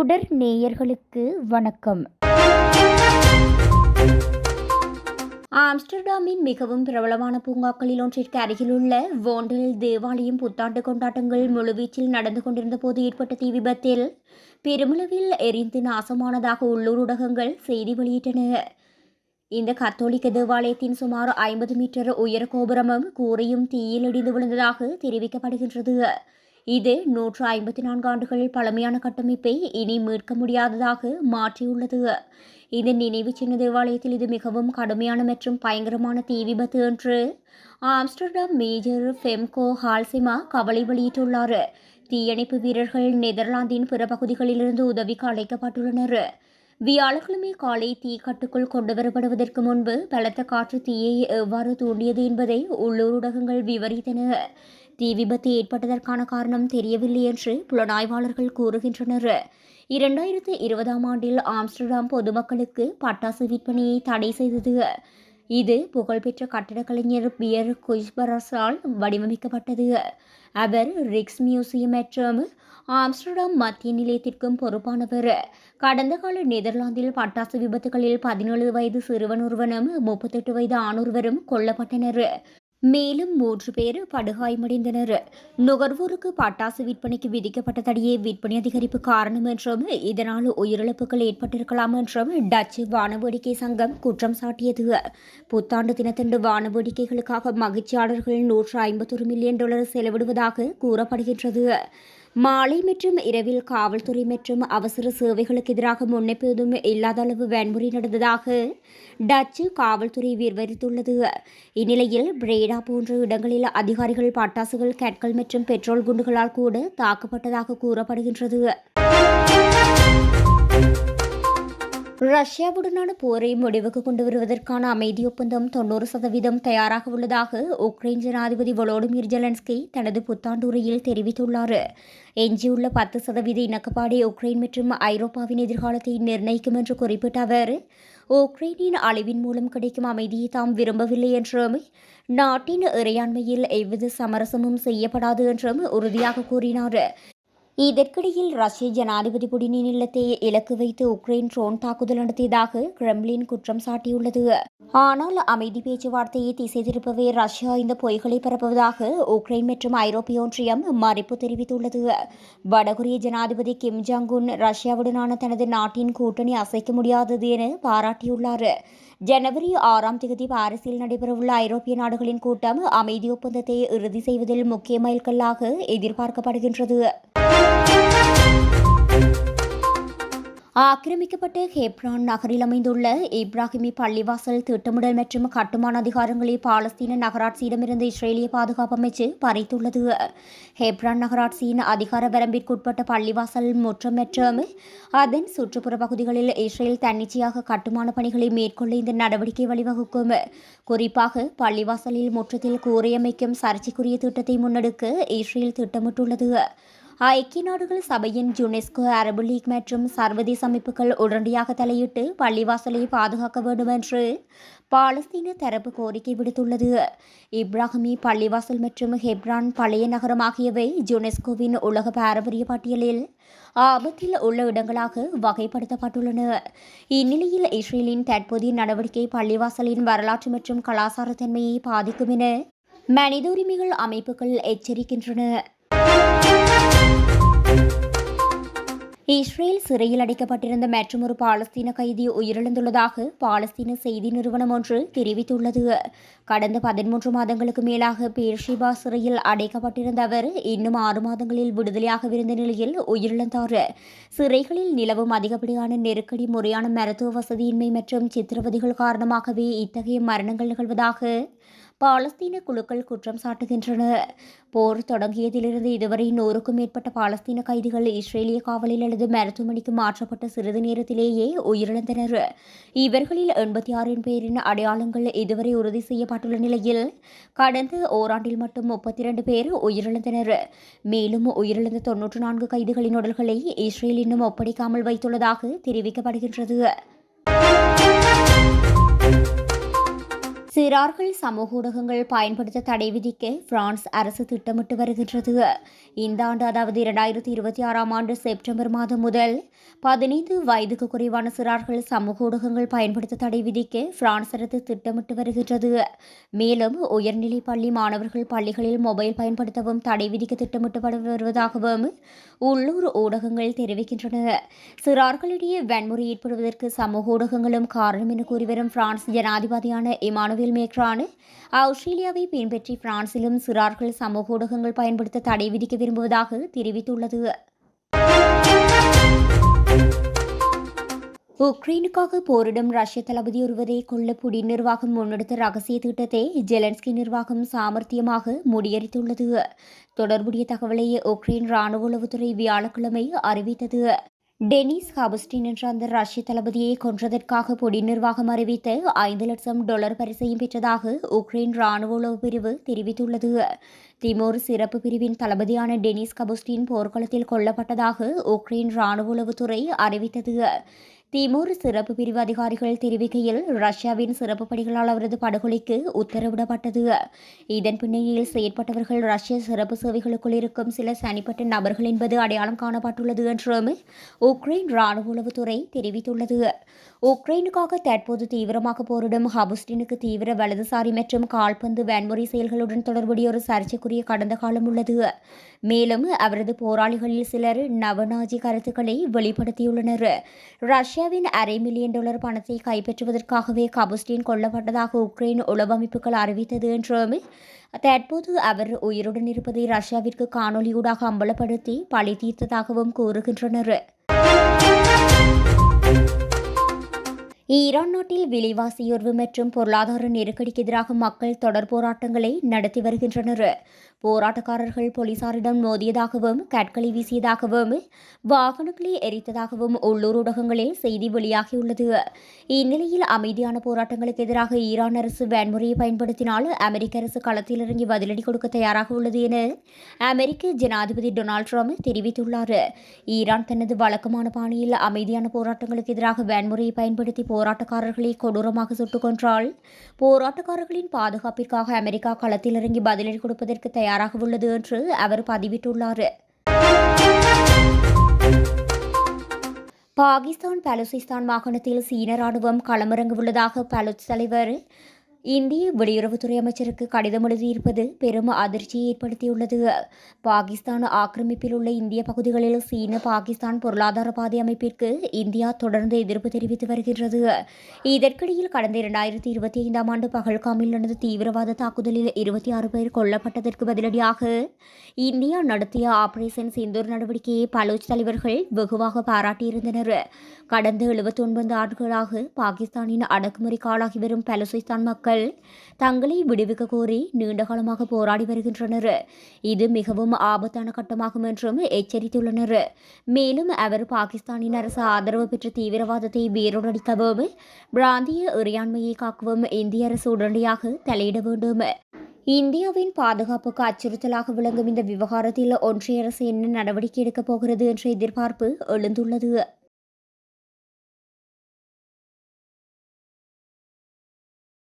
தொடர் நேயர்களுக்கு வணக்கம். ஆம்ஸ்டர்டாமின் மிகவும் பிரபலமான பூங்காக்களில் ஒன்றிற்கு அருகிலுள்ள வோண்டில் தேவாலயம் புத்தாண்டு கொண்டாட்டங்கள் முழுவீச்சில் நடந்து கொண்டிருந்த போது ஏற்பட்ட தீ விபத்தில் பெருமளவில் எரிந்து நாசமானதாக உள்ளூர் ஊடகங்கள் செய்தி வெளியிட்டன. இந்த கத்தோலிக்க தேவாலயத்தின் சுமார் ஐம்பது மீட்டர் உயர கோபுரமும் கூரையும் தீயில் இடிந்து விழுந்ததாக தெரிவிக்கப்படுகின்றது. இது நூற்று ஐம்பத்தி நான்கு ஆண்டுகள் பழமையான கட்டமைப்பை இனி மீட்க முடியாததாக மாற்றியுள்ளது. இந்த நினைவு சின்ன தேவாலயத்தில் இது மிகவும் கடுமையான மற்றும் பயங்கரமான தீ விபத்து என்று ஆம்ஸ்டர்டாம் மேஜர் ஃபெம்கோ ஹால்சிமா கவலை வெளியிட்டுள்ளார். தீயணைப்பு வீரர்கள் நெதர்லாந்தின் பிற பகுதிகளிலிருந்து உதவிக்கு அழைக்கப்பட்டுள்ளனர். வியாழக்கிழமை காலை தீ கட்டுக்குள் கொண்டுவரப்படுவதற்கு முன்பு பலத்த காற்று தீயை எவ்வாறு தூண்டியது என்பதை உள்ளூர் ஊடகங்கள் விவரித்தன. தீ விபத்து ஏற்பட்டதற்கான காரணம் தெரியவில்லை என்று புலனாய்வாளர்கள் கூறுகின்றனர். இரண்டாயிரத்து இருபதாம் ஆண்டில் ஆம்ஸ்டர்டாம் பொதுமக்களுக்கு பட்டாசு விற்பனையை தடை செய்தது. இது புகழ்பெற்ற கட்டடக் கலைஞர் பியர் குய்ஸ்பரஸால் வடிவமைக்கப்பட்டது. அவர் ரிக்ஸ் மியூசியம் மற்றும் ஆம்ஸ்டர்டாம் மத்திய நிலையத்திற்கும் பொறுப்பானவர். கடந்த கால நெதர்லாந்தில் பட்டாசு விபத்துகளில் பதினேழு வயது சிறுவன் ஒருவனும் முப்பத்தெட்டு வயது ஆணொருவரும் கொல்லப்பட்டனர். மேலும் மூன்று பேர் படுகாயமடைந்தனர். நுகர்வோருக்கு பட்டாசு விற்பனைக்கு விதிக்கப்பட்ட தடையே விற்பனை அதிகரிப்பு காரணம் என்றும் இதனால் உயிரிழப்புகள் ஏற்பட்டிருக்கலாம் என்றும் டச்சு வானவேடிக்கை சங்கம் குற்றம் சாட்டியது. புத்தாண்டு தினத்தன்று வானவேடிக்கைகளுக்காக மகிழ்ச்சியாளர்கள் நூற்று ஐம்பத்தொரு மில்லியன் டாலர் செலவிடுவதாக கூறப்படுகின்றது. மாலை மற்றும் இரவில் காவல்துறை மற்றும் அவசர சேவைகளுக்கு எதிராக முன்னெப்போதும் இல்லாத அளவு வன்முறை நடந்ததாக டச்சு காவல்துறை விவரித்துள்ளது. இந்நிலையில் பிரேடா போன்ற இடங்களில் அதிகாரிகள் பட்டாசுகள் கேட்கள் மற்றும் பெட்ரோல் குண்டுகளால் கூட தாக்கப்பட்டதாக கூறப்படுகின்றது. ரஷ்யாவுடனான போரை முடிவுக்கு கொண்டு வருவதற்கான அமைதி ஒப்பந்தம் தொண்ணூறு சதவீதம் தயாராக உள்ளதாக உக்ரைன் ஜனாதிபதி வொலோடிமிர் ஜெலன்ஸ்கி தனது புத்தாண்டுரையில் தெரிவித்துள்ளார். எஞ்சியுள்ள பத்து சதவீத இணக்கப்பாடே உக்ரைன் மற்றும் ஐரோப்பாவின் எதிர்காலத்தை நிர்ணயிக்கும் என்று குறிப்பிட்ட அவர் உக்ரைனின் அழிவின் மூலம் கிடைக்கும் அமைதியை தாம் விரும்பவில்லை என்றும் நாட்டின் இறையாண்மையில் எவ்வித சமரசமும் செய்யப்படாது என்றும் உறுதியாக கூறினார். இதற்கிடையில் ரஷ்ய ஜனாதிபதி புடினின் இல்லத்தை இலக்கு வைத்து உக்ரைன் ட்ரோன் தாக்குதல் நடத்தியதாக கிரெம்லின் குற்றம் சாட்டியுள்ளது ஆனால் அமைதி பேச்சுவார்த்தையை திசை திருப்பவே ரஷ்யா இந்த பொய்களை பரப்புவதாக உக்ரைன் மற்றும் ஐரோப்பிய ஒன்றியம் மறுப்பு தெரிவித்துள்ளது வடகொரிய ஜனாதிபதி கிம் ஜாங் உன் ரஷ்யாவுடனான தனது நாட்டின் கூட்டணி அசைக்க முடியாதது என பாராட்டியுள்ளார் ஜனவரி ஆறாம் தேதி பாரிஸில் நடைபெறவுள்ள ஐரோப்பிய நாடுகளின் கூட்டம் அமைதி ஒப்பந்தத்தை இறுதி செய்வதில் முக்கிய மைல்கல்லாக எதிர்பார்க்கப்படுகின்றது. ஆக்கிரமிக்கப்பட்ட ஹெப்ரான் நகரில் அமைந்துள்ள இப்ராஹிமி பள்ளிவாசல் திட்டமிடல் மற்றும் கட்டுமான அதிகாரங்களை பாலஸ்தீன நகராட்சியிடமிருந்து இஸ்ரேலிய பாதுகாப்பு அமைச்சு பறித்துள்ளது. ஹெப்ரான் நகராட்சியின் அதிகார வரம்பிற்குட்பட்ட பள்ளிவாசல் முற்றம் மற்றும் அதன் சுற்றுப்புற பகுதிகளில் இஸ்ரேல் தன்னிச்சையாக கட்டுமான பணிகளை மேற்கொள்ள இந்த நடவடிக்கை வழிவகுக்கும். குறிப்பாக பள்ளிவாசலில் முற்றத்தில் கூரையமைக்கும் சர்ச்சைக்குரிய திட்டத்தை முன்னெடுக்க இஸ்ரேல் திட்டமிட்டுள்ளது. ஐக்கிய நாடுகள் சபையின் யுனெஸ்கோ அரபு லீக் மற்றும் சர்வதேச அமைப்புகள் உடனடியாக தலையிட்டு பள்ளிவாசலை பாதுகாக்க வேண்டும் என்று பாலஸ்தீன தரப்பு கோரிக்கை விடுத்துள்ளது. இப்ராஹிமி பள்ளிவாசல் மற்றும் ஹெப்ரான் பழைய நகரம் ஆகியவை யுனெஸ்கோவின் உலக பாரம்பரிய பட்டியலில் ஆபத்தில் உள்ள இடங்களாக வகைப்படுத்தப்பட்டுள்ளன. இந்நிலையில் இஸ்ரேலின் தற்போதைய நடவடிக்கை பள்ளிவாசலின் வரலாற்று மற்றும் கலாச்சார தன்மையை பாதிக்கும் என மனித உரிமைகள் அமைப்புகள் எச்சரிக்கின்றன. இஸ்ரேல் சிறையில் அடைக்கப்பட்டிருந்த மற்றொரு பாலஸ்தீன கைதி உயிரிழந்துள்ளதாக பாலஸ்தீன செய்தி நிறுவனம் ஒன்று தெரிவித்துள்ளது. கடந்த பதிமூன்று மாதங்களுக்கு மேலாக பேர்ஷிபா சிறையில் அடைக்கப்பட்டிருந்த அவர் இன்னும் ஆறு மாதங்களில் விடுதலையாகவிருந்த நிலையில் உயிரிழந்தார். சிறைகளில் நிலவும் அதிகப்படியான நெருக்கடி முறையான மருத்துவ வசதியின்மை மற்றும் சித்திரவதைகள் காரணமாகவே இத்தகைய மரணங்கள் நிகழ்வதாக பாலஸ்தீன குழுக்கள் குற்றம் சாட்டுகின்றன. போர் தொடங்கியதிலிருந்து இதுவரை நூறுக்கும் மேற்பட்ட பாலஸ்தீன கைதிகள் இஸ்ரேலிய காவலில் அல்லது மருத்துவமனைக்கு மாற்றப்பட்ட சிறிது நேரத்திலேயே உயிரிழந்தனர். இவர்களில் எண்பத்தி ஆறின் பேரின் அடையாளங்கள் இதுவரை உறுதி செய்யப்பட்டுள்ள நிலையில் கடந்த ஓராண்டில் மட்டும் முப்பத்தி இரண்டு பேர் உயிரிழந்தனர். மேலும் உயிரிழந்த தொன்னூற்று நான்கு கைதிகளின் உடல்களை இஸ்ரேல் இன்னும் ஒப்படைக்காமல் வைத்துள்ளதாக தெரிவிக்கப்படுகின்றது. சிறார்கள் சமூக ஊடகங்கள் பயன்படுத்த தடை விதிக்க பிரான்ஸ் அரசு திட்டமிட்டு வருகின்றது. இந்த ஆண்டு அதாவது இரண்டாயிரத்தி இருபத்தி ஆறாம் ஆண்டு செப்டம்பர் மாதம் முதல் பதினைந்து வயதுக்கு குறைவான சிறார்கள் சமூக ஊடகங்கள் பயன்படுத்த தடை விதிக்க பிரான்ஸ் அரசு திட்டமிட்டு வருகின்றது. மேலும் உயர்நிலை பள்ளி மாணவர்கள் பள்ளிகளில் மொபைல் பயன்படுத்தவும் தடை விதிக்க திட்டமிட்டு வருவதாகவும் உள்ளூர் ஊடகங்கள் தெரிவிக்கின்றன. சிறார்களிடையே வன்முறை ஏற்படுவதற்கு சமூக ஊடகங்களும் காரணம் என கூறிவரும் பிரான்ஸ் ஜனாதிபதியான இமானுவேல் நார்வில் மேக்ரான் ஆஸ்திரேலியாவை பின்பற்றி பிரான்சிலும் சிறார்கள் சமூக ஊடகங்கள் பயன்படுத்த தடை விதிக்க விரும்புவதாக தெரிவித்துள்ளது. உக்ரைனுக்காக போரிடும் ரஷ்ய தளபதி ஒருவரை கொல்ல புடி நிர்வாகம் முன்னெடுத்த ரகசிய திட்டத்தை ஜெலன்ஸ்கி நிர்வாகம் சாமர்த்தியமாக முடியறித்துள்ளது தொடர்புடைய தகவலை உக்ரைன் ராணுவ உளவுத்துறை வியாழக்கிழமை அறிவித்தது. டெனிஸ் ஹாபஸ்டின் என்ற அந்த ரஷ்ய தளபதியை கொன்றதற்காக பொடி நிர்வாகம் அறிவித்த ஐந்து லட்சம் டாலர் பரிசையும் பெற்றதாக உக்ரைன் ராணுவ உளவு பிரிவு தெரிவித்துள்ளது. திமோர் சிறப்பு பிரிவின் தளபதியான டெனிஸ் கபுஸ்டின் போர்க்களத்தில் கொல்லப்பட்டதாக உக்ரைன் ராணுவ உளவுத்துறை அறிவித்தது. திமுர் சிறப்பு பிரிவு அதிகாரிகள் தெரிவிக்கையில் ரஷ்யாவின் சிறப்பு படைகளால் அவரது படுகொலைக்கு உத்தரவிடப்பட்டது. இதன் பின்னணியில் செயற்பட்டவர்கள் ரஷ்ய சிறப்பு சேவைகளுக்குள் இருக்கும் சில தனிப்பட்ட நபர்கள் என்பது அடையாளம் காணப்பட்டுள்ளது என்றும் உக்ரைன் ராணுவ உளவுத்துறை தெரிவித்துள்ளது. உக்ரைனுக்காக தற்போது தீவிரமாக போரிடும் ஹபுஸ்டினுக்கு தீவிர வலதுசாரி மற்றும் கால்பந்து வன்முறை செயல்களுடன் தொடர்புடைய ஒரு சர்ச்சைக்குரிய கடந்த காலம் உள்ளது. மேலும் அவரது போராளிகளில் சிலர் நவநாஜி கருத்துக்களை வெளிப்படுத்தியுள்ளனர். ரஷ்யாவின் அரை மில்லியன் டாலர் பணத்தை கைப்பற்றுவதற்காகவே கபுஸ்டின் கொல்லப்பட்டதாக உக்ரைன் உளவமைப்புகள் அறிவித்தது என்றும் தற்போது அவர் உயிருடன் இருப்பதை ரஷ்யாவிற்கு காணொலியூடாக அம்பலப்படுத்தி பழி தீர்த்ததாகவும் கூறுகின்றனர். ஈரான் நாட்டில் விலைவாசி உயர்வு மற்றும் பொருளாதார நெருக்கடிக்கு எதிராக மக்கள் தொடர் போராட்டங்களை நடத்தி வருகின்றனர். போராட்டக்காரர்கள் போலீசாரிடம் மோதியதாகவும் கற்களை வீசியதாகவும் வாகனங்களை எரித்ததாகவும் உள்ளூர் ஊடகங்களில் செய்தி வெளியாகியுள்ளது. இந்நிலையில் அமைதியான போராட்டங்களுக்கு எதிராக ஈரான் அரசு வன்முறையை பயன்படுத்தினால் அமெரிக்க அரசு களத்தில் இறங்கி பதிலடி கொடுக்க தயாராக உள்ளது என அமெரிக்க ஜனாதிபதி டொனால்டு ட்ரம்ப் தெரிவித்துள்ளார். ஈரான் தனது வழக்கமான பாணியில் அமைதியான போராட்டங்களுக்கு எதிராக வன்முறையை பயன்படுத்தி போராட்டக்காரர்களை கொடூரமாக சுட்டுக் கொன்றால் போராட்டக்காரர்களின் பாதுகாப்பிற்காக அமெரிக்கா களத்தில் இறங்கி பதிலடி கொடுப்பதற்கு தயார் தயாராக உள்ளது என்று அவர் பதிவிட்டுள்ளார். பாகிஸ்தான் பலுசிஸ்தான் மாகாணத்தில் சீன ராணுவம் களமிறங்கவுள்ளதாக பலுச் தலைவர் இந்திய வெளியுறவுத்துறை அமைச்சருக்கு கடிதம் எழுதியிருப்பது பெரும் அதிர்ச்சியை ஏற்படுத்தியுள்ளது. பாகிஸ்தான் ஆக்கிரமிப்பில் உள்ள இந்திய பகுதிகளில் சீன பாகிஸ்தான் பொருளாதார பாதை அமைப்பிற்கு இந்தியா தொடர்ந்து எதிர்ப்பு தெரிவித்து வருகிறது இதற்கிடையில் கடந்த இரண்டாயிரத்தி இருபத்தி ஐந்தாம் ஆண்டு பகல்காமில் நடந்த தீவிரவாத தாக்குதலில் இருபத்தி ஆறு பேர் கொல்லப்பட்டதற்கு பதிலடியாக இந்தியா நடத்திய ஆபரேஷன் சிந்தூர் நடவடிக்கையை பலோச் தலைவர்கள் வெகுவாக பாராட்டியிருந்தனர். கடந்த எழுபத்தி ஒன்பது ஆண்டுகளாக பாகிஸ்தானின் அடக்குமுறை காலாகி வரும் பலோசிஸ்தான் மக்கள் மக்கள் தங்களை விடுவிக்க கோரி நீண்ட காலமாக போராடி வருகின்றனர். இது மிகவும் ஆபத்தான கட்டமாகும் என்றும் எச்சரித்துள்ளனர். மேலும் அவர் பாகிஸ்தானின் அரசு ஆதரவு பெற்ற தீவிரவாதத்தை வேரோடடிக்கவும் பிராந்திய இறையாண்மையை காக்கவும் இந்திய அரசு உடனடியாக தலையிட வேண்டும். இந்தியாவின் பாதுகாப்புக்கு அச்சுறுத்தலாக விளங்கும் இந்த விவகாரத்தில் ஒன்றிய அரசு என்ன நடவடிக்கை எடுக்கப் போகிறது என்ற எதிர்பார்ப்பு எழுந்துள்ளது.